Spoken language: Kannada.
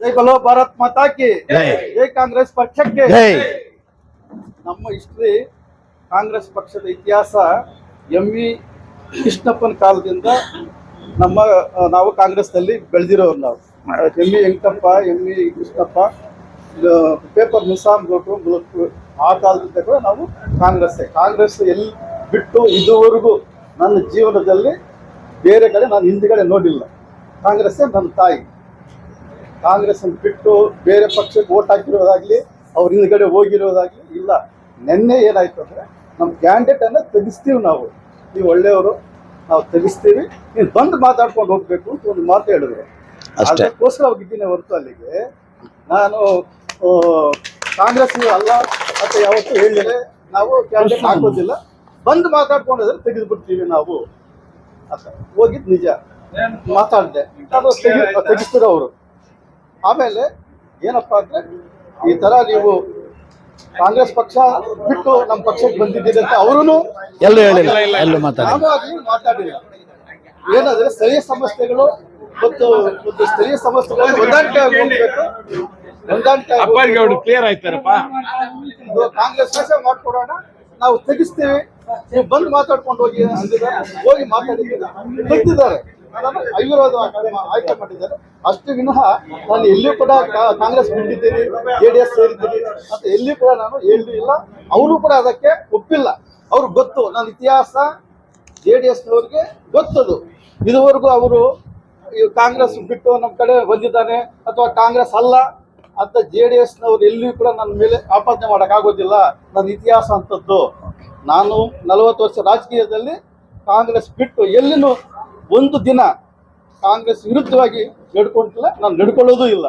ಜೈ ಬಲೋ ಭಾರತ್ ಮಾತಾ ಕಿ ಜೈ. ಕಾಂಗ್ರೆಸ್ ಪಕ್ಷಕ್ಕೆ. ನಮ್ಮ ಹಿಸ್ಟ್ರಿ ಕಾಂಗ್ರೆಸ್ ಪಕ್ಷದ ಇತಿಹಾಸ ಎಂ ವಿ ಕೃಷ್ಣಪ್ಪನ ಕಾಲದಿಂದ ನಮ್ಮ ನಾವು ಕಾಂಗ್ರೆಸ್ನಲ್ಲಿ ಬೆಳೆದಿರೋರು ನಾವು. M V Venkatappa M V Krishnappa paper ನಿಸಾಮ್ ಗೋಟು ಆ ಕಾಲದಿಂದ ಕೂಡ ನಾವು ಕಾಂಗ್ರೆಸ್ ಕಾಂಗ್ರೆಸ್ ಎಲ್ಲಿ ಬಿಟ್ಟು ಇದುವರೆಗೂ ನನ್ನ ಜೀವನದಲ್ಲಿ ಬೇರೆ ಕಡೆ ನಾನು ಹಿಂದ್ಗಡೆ ನೋಡಿಲ್ಲ. ಕಾಂಗ್ರೆಸ್ಸೇ ನನ್ನ ತಾಯಿ. ಕಾಂಗ್ರೆಸ್ ಅನ್ನು ಬಿಟ್ಟು ಬೇರೆ ಪಕ್ಷಕ್ಕೆ ಓಟ್ ಹಾಕಿರೋದಾಗ್ಲಿ ಅವ್ರ ಹಿಂದ್ಗಡೆ ಹೋಗಿರೋದಾಗ್ಲಿ ಇಲ್ಲ. ನಿನ್ನೆ ಏನಾಯ್ತು ಅಂದ್ರೆ ನಮ್ಮ ಕ್ಯಾಂಡಿಡೇಟ್ ಅನ್ನ ತೆಗಿಸ್ತೀವಿ ನಾವು. ನೀವು ಒಳ್ಳೆಯವರು ನಾವು ತೆಗಿಸ್ತೀವಿ. ನೀನು ಬಂದು ಮಾತಾಡ್ಕೊಂಡು ಹೋಗ್ಬೇಕು ಅಂತ ಒಂದು ಮಾತು ಹೇಳಿದ್ರು. ಅದಕ್ಕೋಸ್ಕರ ಹೋಗಿದ್ದೀನಿ ಹೊರತು ಅಲ್ಲಿಗೆ. ನಾನು ಕಾಂಗ್ರೆಸ್ ಅಲ್ಲ ಅಂತ ಯಾವತ್ತೂ ಹೇಳಿದ್ರೆ ನಾವು ಕ್ಯಾಂಡಿಡೇಟ್ ಹಾಕೋದಿಲ್ಲ. ಬಂದು ಮಾತಾಡ್ಕೊಂಡಿದ್ರೆ ತೆಗೆದು ಬಿಡ್ತೀವಿ ನಾವು. ಅಂತ. ಹೋಗಿದ್ ನಿಜ. ಮಾತಾಡಿದೆ. ಅದು ತೆಗಿ ಅವರು ಆಮೇಲೆ ಏನಪ್ಪ ಅಂದ್ರೆ ಈ ತರ ನೀವು ಕಾಂಗ್ರೆಸ್ ಪಕ್ಷ ಬಿಟ್ಟು ನಮ್ಮ ಪಕ್ಷಕ್ಕೆ ಬಂದಿದ್ದೀರಿ ಅಂತ ಅವರು ಎಲ್ಲೂ ಹೇಳಿಲ್ಲ ಎಲ್ಲೂ ಮಾತಾಡಿ ನಾನು ಮಾತಾಡಿಲ್ಲ. ಏನಾದ್ರೆ ಸ್ಥಳೀಯ ಸಮಸ್ಯೆಗಳು ಮತ್ತು ಒಂದು ಸ್ಥಳೀಯ ಸಮಸ್ಯೆಗಳು ಹೊಂದಾಣಿಕೆ ಆಗಿ ಹೋಗ್ಬೇಕು. ಹೊಂದಾಣಿಕೆ ಆಗಿ ಅಪ್ಪಾಜಿಗೆ ಹೋಗ್ಬೇಕು. ಕ್ಲಿಯರ್ ಆಯ್ತಾರಪ್ಪ. ಇದು ಕಾಂಗ್ರೆಸ್ ಪಕ್ಷ ಮಾಡ್ಕೊಡೋಣ. ನಾವು ತೆಗಿಸ್ತೀವಿ. ನೀವು ಬಂದು ಮಾತಾಡ್ಕೊಂಡು ಹೋಗಿ ಅಂದಿದ್ದಾರೆ. ಹೋಗಿ ಮಾತಾಡಿದ್ದೀರಾ? ತೆಗ್ದಿದ್ದಾರೆ ಅದನ್ನು ಅವಿರೋಧ ಆಯ್ಕೆ ಮಾಡಿದ್ದಾರೆ. ಅಷ್ಟು ವಿನಃ ನಾನು ಎಲ್ಲಿ ಕೂಡ ಕಾಂಗ್ರೆಸ್ ಬಿಟ್ಟಿದ್ದೀನಿ, ಜೆ ಡಿ ಎಸ್ ಸೇರಿದ್ದೀನಿ ಅಂತ ಎಲ್ಲಿ ಕೂಡ ನಾನು ಇಲ್ಲ. ಅವರು ಕೂಡ ಅದಕ್ಕೆ ಒಪ್ಪಿಲ್ಲ. ಅವ್ರಿಗೆ ಗೊತ್ತು, ನನ್ನ ಇತಿಹಾಸ ಜೆ ಡಿ ಎಸ್ನವ್ರಿಗೆ ಗೊತ್ತದು. ಇದುವರೆಗೂ ಅವರು ಕಾಂಗ್ರೆಸ್ ಬಿಟ್ಟು ನಮ್ಮ ಕಡೆ ಬಂದಿದ್ದಾನೆ ಅಥವಾ ಕಾಂಗ್ರೆಸ್ ಅಲ್ಲ ಅಂತ ಜೆ ಡಿ ಎಸ್ನವ್ರು ಎಲ್ಲಿಯೂ ಕೂಡ ನನ್ನ ಮೇಲೆ ಆಪಾದನೆ ಮಾಡೋಕ್ಕಾಗೋದಿಲ್ಲ ನನ್ನ ಇತಿಹಾಸ ಅಂಥದ್ದು. ನಾನು ನಲವತ್ತು ವರ್ಷ ರಾಜಕೀಯದಲ್ಲಿ ಕಾಂಗ್ರೆಸ್ ಬಿಟ್ಟು ಎಲ್ಲಿನೂ ಒಂದು ದಿನ ಕಾಂಗ್ರೆಸ್ ವಿರುದ್ಧವಾಗಿ ನಡ್ಕೊಂತಿಲ್ಲ ನಾನು ನಡ್ಕೊಳ್ಳೋದು ಇಲ್ಲ.